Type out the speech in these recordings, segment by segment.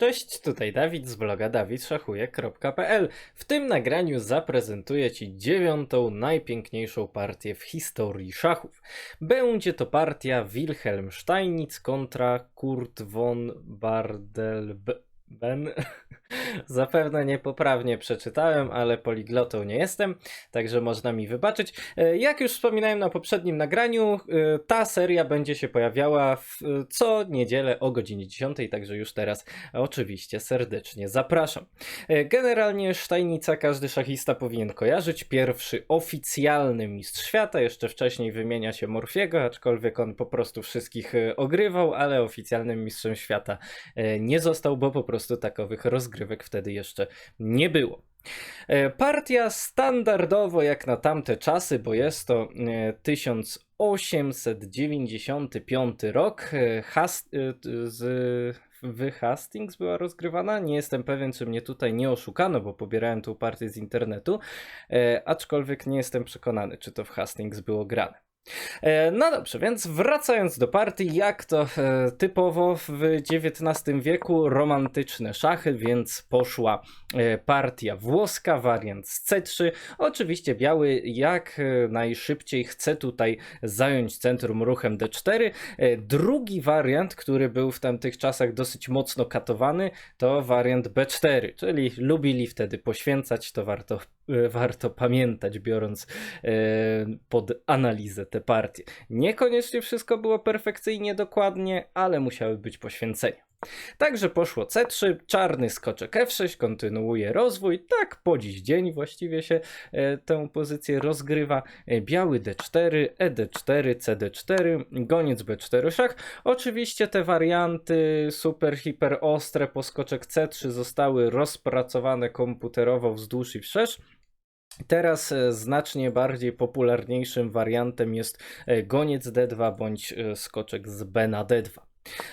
Cześć, tutaj Dawid z bloga dawidszachuje.pl. W tym nagraniu zaprezentuję Ci dziewiątą najpiękniejszą partię w historii szachów. Będzie to partia Wilhelm Steinitz kontra Kurt von Bardelben. Zapewne niepoprawnie przeczytałem, ale poliglotą nie jestem, także można mi wybaczyć. E, Jak już wspominałem na poprzednim nagraniu, e, ta seria będzie się pojawiała w e, co niedzielę o godzinie 10, także już teraz oczywiście serdecznie zapraszam. Generalnie Steinica każdy szachista powinien kojarzyć. Pierwszy oficjalny mistrz świata, jeszcze wcześniej wymienia się Morfiego, aczkolwiek on po prostu wszystkich ogrywał, ale oficjalnym mistrzem świata nie został, bo po prostu takowych rozgrywek wtedy jeszcze nie było. E, Partia standardowo jak na tamte czasy, bo jest to e, 1895 rok. e, Hast, e, t- z, w Hastings była rozgrywana. Nie jestem pewien, czy mnie tutaj nie oszukano, bo pobierałem tą partię z internetu, aczkolwiek nie jestem przekonany, czy to w Hastings było grane. E, No dobrze, więc wracając do partii, jak to e, typowo w XIX wieku romantyczne szachy, więc poszła partia włoska, wariant z C3. Oczywiście biały jak e, najszybciej chce tutaj zająć centrum ruchem D4. E, Drugi wariant, który był w tamtych czasach dosyć mocno katowany, to wariant B4, czyli lubili wtedy poświęcać, to warto, e, warto pamiętać, biorąc e, pod analizę te partie. Niekoniecznie wszystko było perfekcyjnie dokładnie, ale musiały być poświęcenia. Także poszło C3, czarny skoczek F6, kontynuuje rozwój, tak po dziś dzień właściwie się e, tę pozycję rozgrywa. E, biały D4, ED4, CD4, goniec B4 szach. Oczywiście te warianty super, hiper ostre, poskoczek C3 zostały rozpracowane komputerowo wzdłuż i wszerz. Teraz e, znacznie bardziej popularniejszym wariantem jest e, goniec D2 bądź skoczek z B na D2.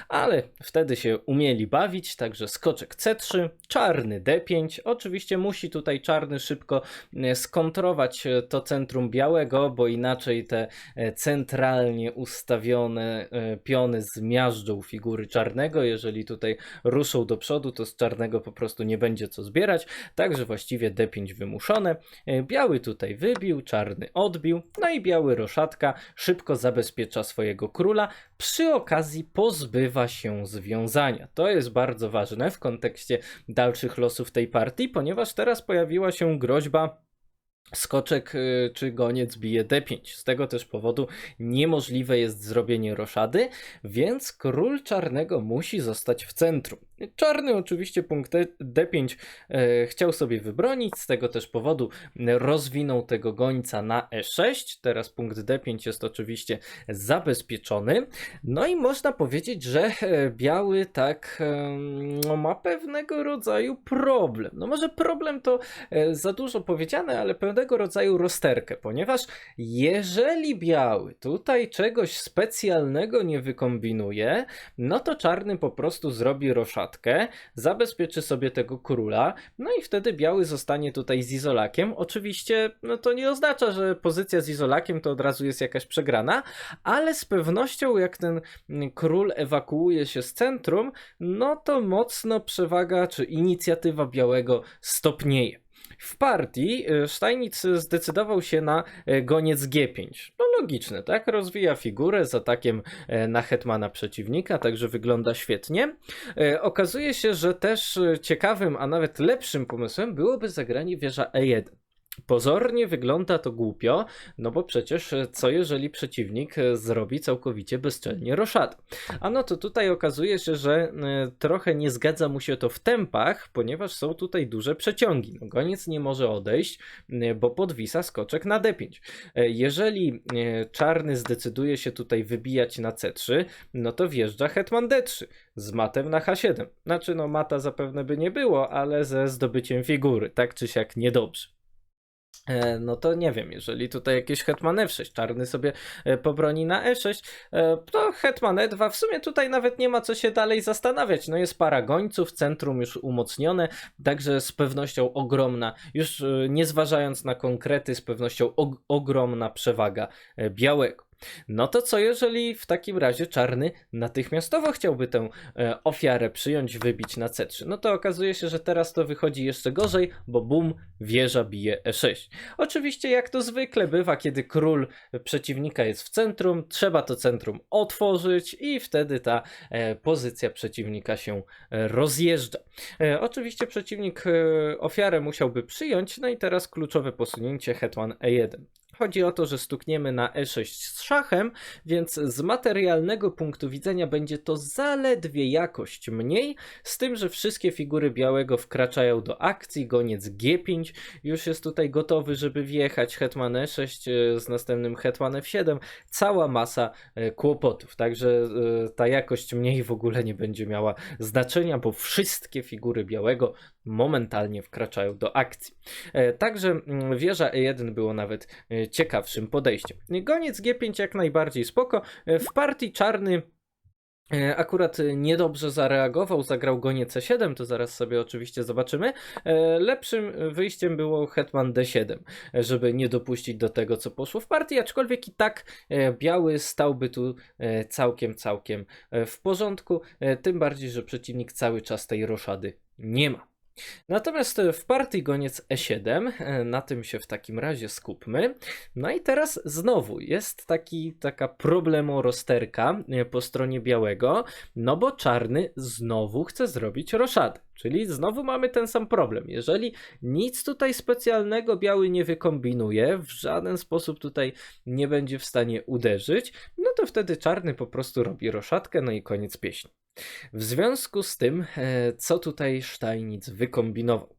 Ale wtedy się umieli bawić, także skoczek C3, czarny D5. Oczywiście musi tutaj czarny szybko e, skontrować e, to centrum białego, bo inaczej te e, centralnie ustawione piony zmiażdżą figury czarnego. Jeżeli tutaj ruszą do przodu, to z czarnego po prostu nie będzie co zbierać. Także właściwie D5 wymuszone. Biały tutaj wybił, czarny odbił, no i biały roszatka szybko zabezpiecza swojego króla, przy okazji pozbywa się związania. To jest bardzo ważne w kontekście dalszych losów tej partii, ponieważ teraz pojawiła się groźba skoczek y, czy goniec bije d5. Z tego też powodu niemożliwe jest zrobienie roszady, więc król czarnego musi zostać w centrum. Czarny oczywiście punkt d5 e, chciał sobie wybronić, z tego też powodu rozwinął tego gońca na e6. Teraz punkt d5 jest oczywiście zabezpieczony. No i można powiedzieć, że e, biały tak e, no, ma pewnego rodzaju problem. No może problem to za dużo powiedziane, ale pewnego rodzaju rozterkę, ponieważ jeżeli biały tutaj czegoś specjalnego nie wykombinuje, no to czarny po prostu zrobi zabezpieczy sobie tego króla, no i wtedy biały zostanie tutaj z izolakiem. Oczywiście, no to nie oznacza, że pozycja z izolakiem to od razu jest jakaś przegrana, ale z pewnością jak ten król ewakuuje się z centrum, no to mocno przewaga czy inicjatywa białego stopnieje. W partii y, Steinitz zdecydował się na y, goniec G5. No logiczne, tak? Rozwija figurę z atakiem e, na hetmana przeciwnika, także wygląda świetnie. E, Okazuje się, że też e, ciekawym, a nawet lepszym pomysłem byłoby zagranie wieża E1. Pozornie wygląda to głupio, no bo przecież co jeżeli przeciwnik e, zrobi całkowicie bezczelnie roszadę? A no to tutaj okazuje się, że e, trochę nie zgadza mu się to w tempach, ponieważ są tutaj duże przeciągi. No, goniec nie może odejść, e, bo podwisa skoczek na D5. E, Jeżeli czarny zdecyduje się tutaj wybijać na C3, no to wjeżdża hetman D3 z matem na H7. Znaczy no mata zapewne by nie było, ale ze zdobyciem figury, tak czy siak niedobrze. E, No to nie wiem, jeżeli tutaj jakieś hetman F6, czarny sobie e, pobroni na E6, e, to hetman E2, w sumie tutaj nawet nie ma co się dalej zastanawiać, no jest para gońców, centrum już umocnione, także z pewnością ogromna, już e, nie zważając na konkrety, z pewnością og- ogromna przewaga e, białego. No to co jeżeli w takim razie czarny natychmiastowo chciałby tę e, ofiarę przyjąć, wybić na C3? No to okazuje się, że teraz to wychodzi jeszcze gorzej, bo bum, wieża bije E6. Oczywiście jak to zwykle bywa, kiedy król przeciwnika jest w centrum, trzeba to centrum otworzyć i wtedy ta e, pozycja przeciwnika się e, rozjeżdża. E, oczywiście przeciwnik e, ofiarę musiałby przyjąć, no i teraz kluczowe posunięcie hetman E1. Chodzi o to, że stukniemy na E6 z szachem, więc z materialnego punktu widzenia będzie to zaledwie jakość mniej, z tym, że wszystkie figury białego wkraczają do akcji, goniec G5 już jest tutaj gotowy, żeby wjechać, hetman E6 e, z następnym hetman F7, cała masa e, kłopotów, także e, ta jakość mniej w ogóle nie będzie miała znaczenia, bo wszystkie figury białego momentalnie wkraczają do akcji. E, Także mm, wieża E1 było nawet e, ciekawszym podejściem. Goniec G5 jak najbardziej spoko. E, W partii czarny akurat niedobrze zareagował, zagrał goniec C7, to zaraz sobie oczywiście zobaczymy. Lepszym wyjściem było hetman D7, e, żeby nie dopuścić do tego, co poszło w partii, aczkolwiek i tak biały stałby tu całkiem, całkiem w porządku, tym bardziej, że przeciwnik cały czas tej roszady nie ma. Natomiast e, w partii goniec E7, e, na tym się w takim razie skupmy. No i teraz znowu jest taki, taka problemorosterka e, po stronie białego, no bo czarny znowu chce zrobić roszadę. Czyli znowu mamy ten sam problem. Jeżeli nic tutaj specjalnego biały nie wykombinuje, w żaden sposób tutaj nie będzie w stanie uderzyć, no to wtedy czarny po prostu robi roszadkę, no i koniec pieśni. W związku z tym, e, co tutaj Steinitz wykombinował?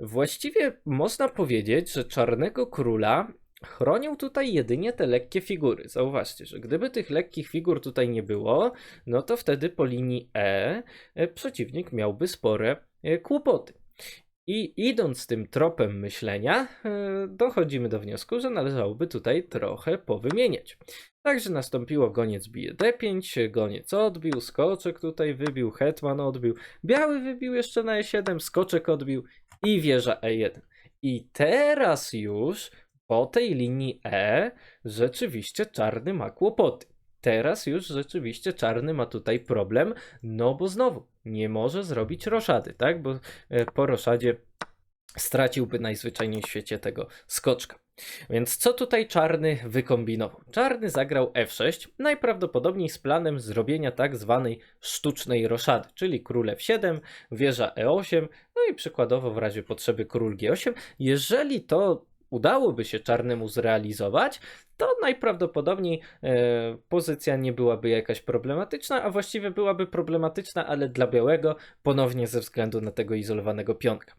Właściwie można powiedzieć, że Czarnego Króla chronią tutaj jedynie te lekkie figury. Zauważcie, że gdyby tych lekkich figur tutaj nie było, no to wtedy po linii E e, przeciwnik miałby spore e, kłopoty. I idąc tym tropem myślenia, e, dochodzimy do wniosku, że należałoby tutaj trochę powymieniać. Także nastąpiło goniec bije d5, goniec odbił, skoczek tutaj wybił, hetman odbił, biały wybił jeszcze na e7, skoczek odbił i wieża e1. I teraz już po tej linii E rzeczywiście czarny ma kłopoty. Teraz już rzeczywiście czarny ma tutaj problem, no bo znowu nie może zrobić roszady, tak? Bo e, po roszadzie straciłby najzwyczajniej w świecie tego skoczka. Więc co tutaj czarny wykombinował? Czarny zagrał f6, najprawdopodobniej z planem zrobienia tak zwanej sztucznej roszady, czyli król f7, wieża e8, no i przykładowo w razie potrzeby król g8. Jeżeli to udałoby się czarnemu zrealizować, to najprawdopodobniej e, pozycja nie byłaby jakaś problematyczna, a właściwie byłaby problematyczna, ale dla białego ponownie ze względu na tego izolowanego pionka.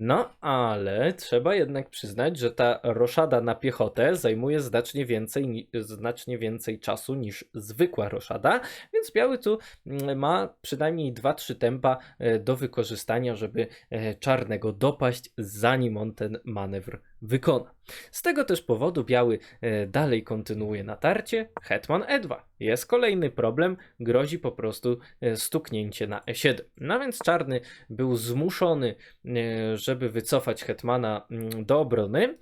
No, ale trzeba jednak przyznać, że ta roszada na piechotę zajmuje znacznie więcej, ni- znacznie więcej czasu niż zwykła roszada, więc biały tu mm, ma przynajmniej 2-3 tempa e, do wykorzystania, żeby e, czarnego dopaść, zanim on ten manewr wykona. Z tego też powodu biały e, dalej kontynuuje natarcie. Hetman E2. Jest kolejny problem, grozi po prostu e, stuknięcie na E7. No więc czarny był zmuszony, e, żeby wycofać hetmana mm, do obrony.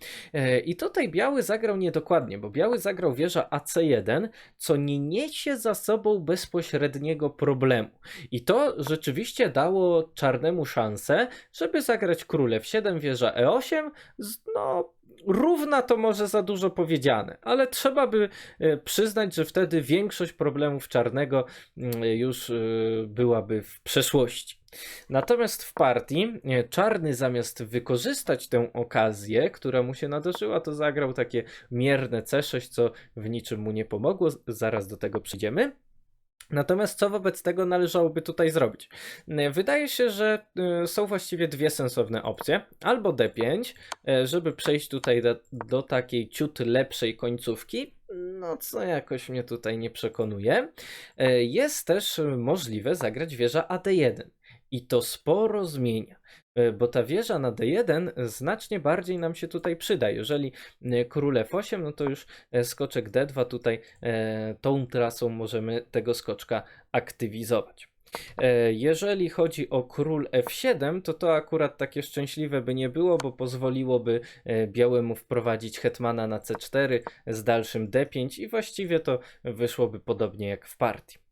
I tutaj biały zagrał niedokładnie, bo biały zagrał wieża AC1, co nie niesie za sobą bezpośredniego problemu. I to rzeczywiście dało czarnemu szansę, żeby zagrać król F7, wieża E8, z, no równa to może za dużo powiedziane, ale trzeba by e, przyznać, że wtedy większość problemów czarnego mm, już e, byłaby w przeszłości. Natomiast w partii e, czarny zamiast wykorzystać tę okazję, która mu się nadarzyła, to zagrał takie mierne C6, co w niczym mu nie pomogło. Zaraz do tego przyjdziemy. Natomiast co wobec tego należałoby tutaj zrobić? E, Wydaje się, że e, są właściwie dwie sensowne opcje. Albo D5, e, żeby przejść tutaj do, do takiej ciut lepszej końcówki, no co jakoś mnie tutaj nie przekonuje. Jest też możliwe zagrać wieża AD1 i to sporo zmienia. E, Bo ta wieża na D1 znacznie bardziej nam się tutaj przyda. Jeżeli e, król F8, no to już e, skoczek D2 tutaj tą trasą możemy tego skoczka aktywizować. Jeżeli chodzi o król F7, to to akurat takie szczęśliwe by nie było, bo pozwoliłoby białemu wprowadzić hetmana na C4 z dalszym D5 i właściwie to wyszłoby podobnie jak w partii.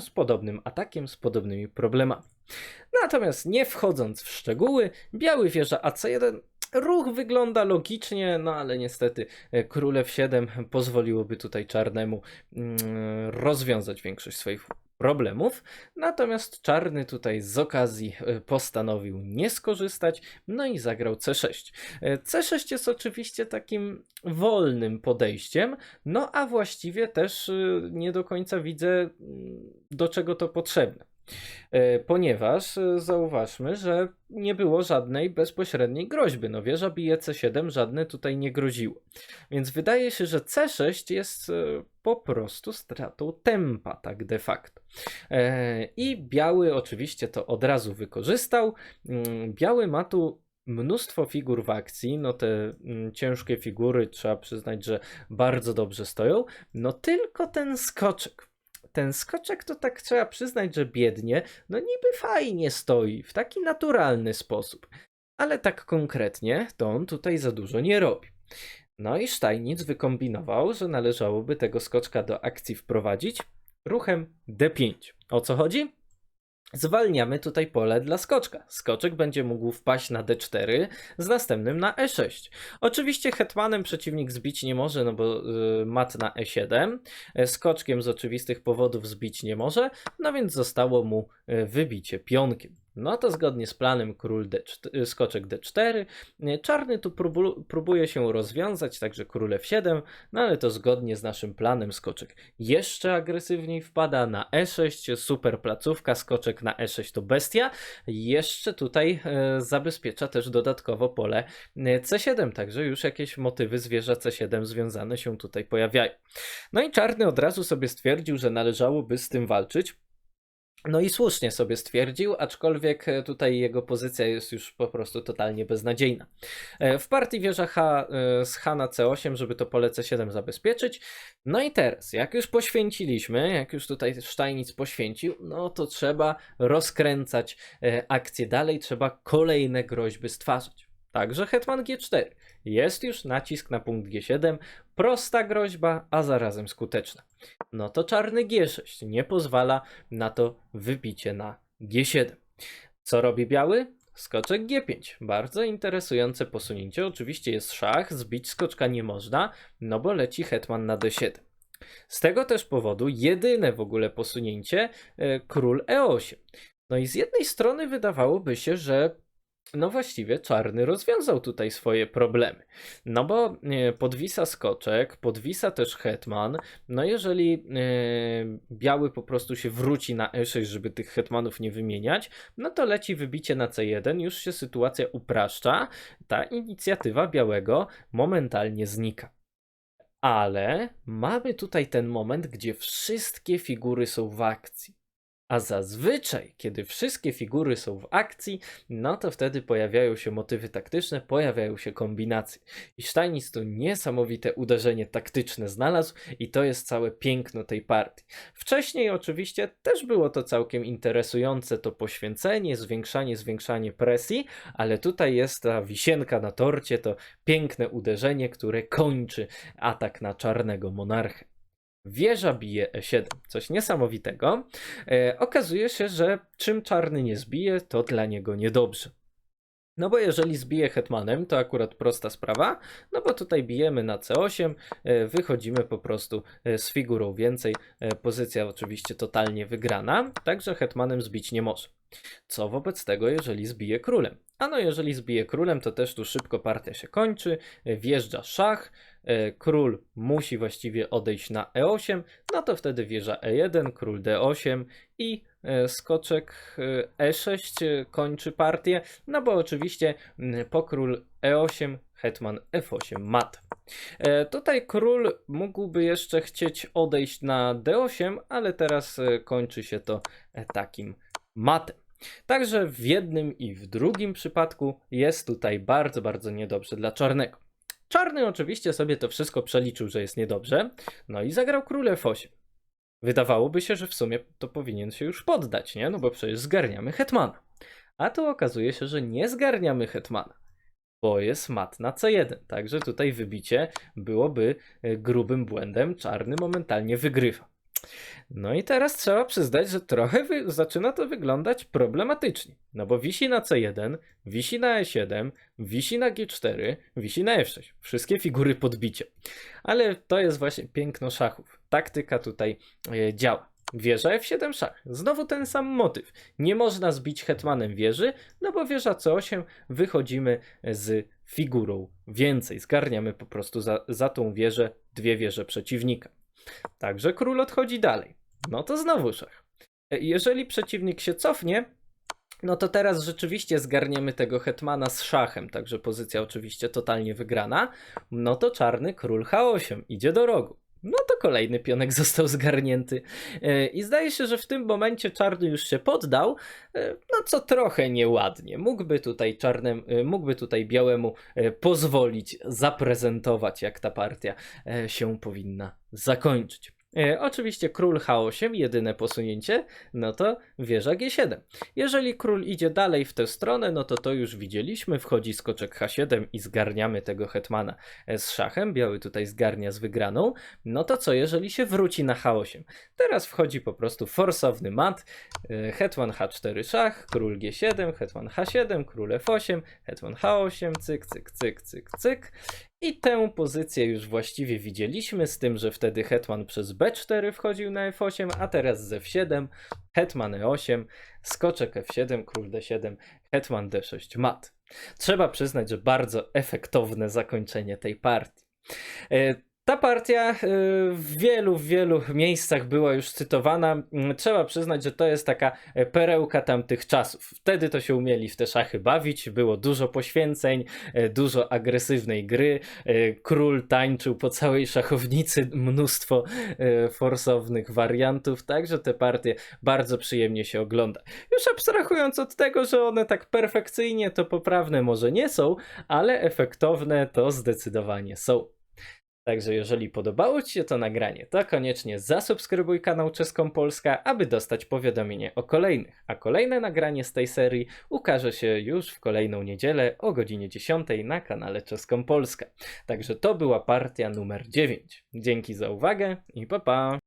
Z podobnym atakiem, z podobnymi problemami. Natomiast nie wchodząc w szczegóły, biały wieża AC1 ruch wygląda logicznie, no ale niestety e, król F7 pozwoliłoby tutaj czarnemu mm, rozwiązać większość swoich problemów. Natomiast czarny tutaj z okazji e, postanowił nie skorzystać, no i zagrał C6. E, C6 jest oczywiście takim wolnym podejściem, no a właściwie też nie do końca widzę, mm, do czego to potrzebne. E, Ponieważ e, zauważmy, że nie było żadnej bezpośredniej groźby. No wieża bije C7, żadne tutaj nie groziło. Więc wydaje się, że C6 jest e, po prostu stratą tempa, tak de facto. I biały oczywiście to od razu wykorzystał. Mm, Biały ma tu mnóstwo figur w akcji, no te mm, ciężkie figury trzeba przyznać, że bardzo dobrze stoją, no tylko ten skoczek. Ten skoczek to tak trzeba przyznać, że biednie, no niby fajnie stoi, w taki naturalny sposób, ale tak konkretnie to on tutaj za dużo nie robi. No i Steinitz wykombinował, że należałoby tego skoczka do akcji wprowadzić ruchem D5. O co chodzi? Zwalniamy tutaj pole dla skoczka. Skoczek będzie mógł wpaść na D4 z następnym na E6. Oczywiście hetmanem przeciwnik zbić nie może, no bo y, mat na E7. E, Skoczkiem z oczywistych powodów zbić nie może, no więc zostało mu y, wybicie pionkiem. No to zgodnie z planem król D4, y, skoczek D4. Y, Czarny tu próbu, próbuje się rozwiązać, także król F7, no ale to zgodnie z naszym planem skoczek jeszcze agresywniej wpada na E6, super placówka, skoczek na E6 to bestia. Jeszcze tutaj e, zabezpiecza też dodatkowo pole e, C7, także już jakieś motywy zwierza C7 związane się tutaj pojawiają. No i czarny od razu sobie stwierdził, że należałoby z tym walczyć. No i słusznie sobie stwierdził, aczkolwiek e, tutaj jego pozycja jest już po prostu totalnie beznadziejna. E, W partii wieża H e, z H na C8, żeby to pole C7 zabezpieczyć. No i teraz, jak już poświęciliśmy, jak już tutaj Steinitz poświęcił, no to trzeba rozkręcać akcję dalej, trzeba kolejne groźby stwarzać. Także hetman G4. Jest już nacisk na punkt G7, prosta groźba, a zarazem skuteczna. No to czarny G6 nie pozwala na to wybicie na G7. Co robi biały? Skoczek G5. Bardzo interesujące posunięcie. Oczywiście jest szach, zbić skoczka nie można, no bo leci hetman na D7. Z tego też powodu jedyne w ogóle posunięcie e, król E8. No i z jednej strony wydawałoby się, że no właściwie czarny rozwiązał tutaj swoje problemy. No bo e, podwisa skoczek, podwisa też hetman. No jeżeli e, biały po prostu się wróci na e6, żeby tych hetmanów nie wymieniać, no to leci wybicie na c1, już się sytuacja upraszcza. Ta inicjatywa białego momentalnie znika. Ale mamy tutaj ten moment, gdzie wszystkie figury są w akcji. A zazwyczaj, kiedy wszystkie figury są w akcji, no to wtedy pojawiają się motywy taktyczne, pojawiają się kombinacje. I Steinitz to niesamowite uderzenie taktyczne znalazł i to jest całe piękno tej partii. Wcześniej oczywiście też było to całkiem interesujące, to poświęcenie, zwiększanie, zwiększanie presji, ale tutaj jest ta wisienka na torcie, to piękne uderzenie, które kończy atak na czarnego monarchę. Wieża bije E7, coś niesamowitego. E, okazuje się, że czym czarny nie zbije, to dla niego niedobrze. No bo jeżeli zbije hetmanem, to akurat prosta sprawa, no bo tutaj bijemy na C8, e, wychodzimy po prostu e, z figurą więcej, e, pozycja oczywiście totalnie wygrana, także hetmanem zbić nie może. Co wobec tego, jeżeli zbije królem? A no, jeżeli zbije królem, to też tu szybko partia się kończy, wjeżdża szach, król musi właściwie odejść na E8, no to wtedy wieża E1, król D8 i e, skoczek e, E6 e, kończy partię, no bo oczywiście po król E8 hetman F8 mat. E, Tutaj król mógłby jeszcze chcieć odejść na D8, ale teraz e, kończy się to e, takim matem. Także w jednym i w drugim przypadku jest tutaj bardzo, bardzo niedobrze dla czarnego. Czarny oczywiście sobie to wszystko przeliczył, że jest niedobrze, no i zagrał król F8. Wydawałoby się, że w sumie to powinien się już poddać, nie? No bo przecież zgarniamy hetmana. A tu okazuje się, że nie zgarniamy hetmana, bo jest mat na C1. Także tutaj wybicie byłoby e, grubym błędem. Czarny momentalnie wygrywa. No i teraz trzeba przyznać, że trochę zaczyna to wyglądać problematycznie. No bo wisi na C1, wisi na E7, wisi na G4, wisi na F6. Wszystkie figury podbicie. Ale to jest właśnie piękno szachów. Taktyka tutaj e, działa. Wieża F7 szach. Znowu ten sam motyw. Nie można zbić hetmanem wieży, no bo wieża C8 wychodzimy z figurą więcej. Zgarniamy po prostu za, za tą wieżę dwie wieże przeciwnika. Także król odchodzi dalej. No to znowu szach. Jeżeli przeciwnik się cofnie, no to teraz rzeczywiście zgarniemy tego hetmana z szachem, także pozycja oczywiście totalnie wygrana. No to czarny król H8 idzie do rogu. No to kolejny pionek został zgarnięty. E, I zdaje się, że w tym momencie czarny już się poddał, e, no co trochę nieładnie. Mógłby tutaj czarnym, e, mógłby tutaj białemu pozwolić zaprezentować, jak ta partia się powinna zakończyć. E, Oczywiście król H8, jedyne posunięcie, no to wieża G7. Jeżeli król idzie dalej w tę stronę, no to to już widzieliśmy, wchodzi skoczek H7 i zgarniamy tego hetmana e, z szachem, biały tutaj zgarnia z wygraną, no to co jeżeli się wróci na H8? Teraz wchodzi po prostu forsowny mat, e, hetman H4 szach, król G7, hetman H7, król F8, hetman H8, cyk, cyk, cyk, cyk, cyk. I tę pozycję już właściwie widzieliśmy, z tym, że wtedy hetman przez B4 wchodził na F8, a teraz z F7, hetman E8, skoczek F7, król D7, hetman D6 mat. Trzeba przyznać, że bardzo efektowne zakończenie tej partii. Ta partia e, w wielu, wielu miejscach była już cytowana. Mm, Trzeba przyznać, że to jest taka perełka tamtych czasów. Wtedy to się umieli w te szachy bawić, było dużo poświęceń, e, dużo agresywnej gry. E, Król tańczył po całej szachownicy, mnóstwo e, forsownych wariantów, także te partie bardzo przyjemnie się ogląda. Już abstrahując od tego, że one tak perfekcyjnie to poprawne może nie są, ale efektowne to zdecydowanie są. Także jeżeli podobało Ci się to nagranie, to koniecznie zasubskrybuj kanał Czeską Polska, aby dostać powiadomienie o kolejnych. A kolejne nagranie z tej serii ukaże się już w kolejną niedzielę o godzinie 10 na kanale Czeską Polska. Także to była partia numer 9. Dzięki za uwagę i pa pa!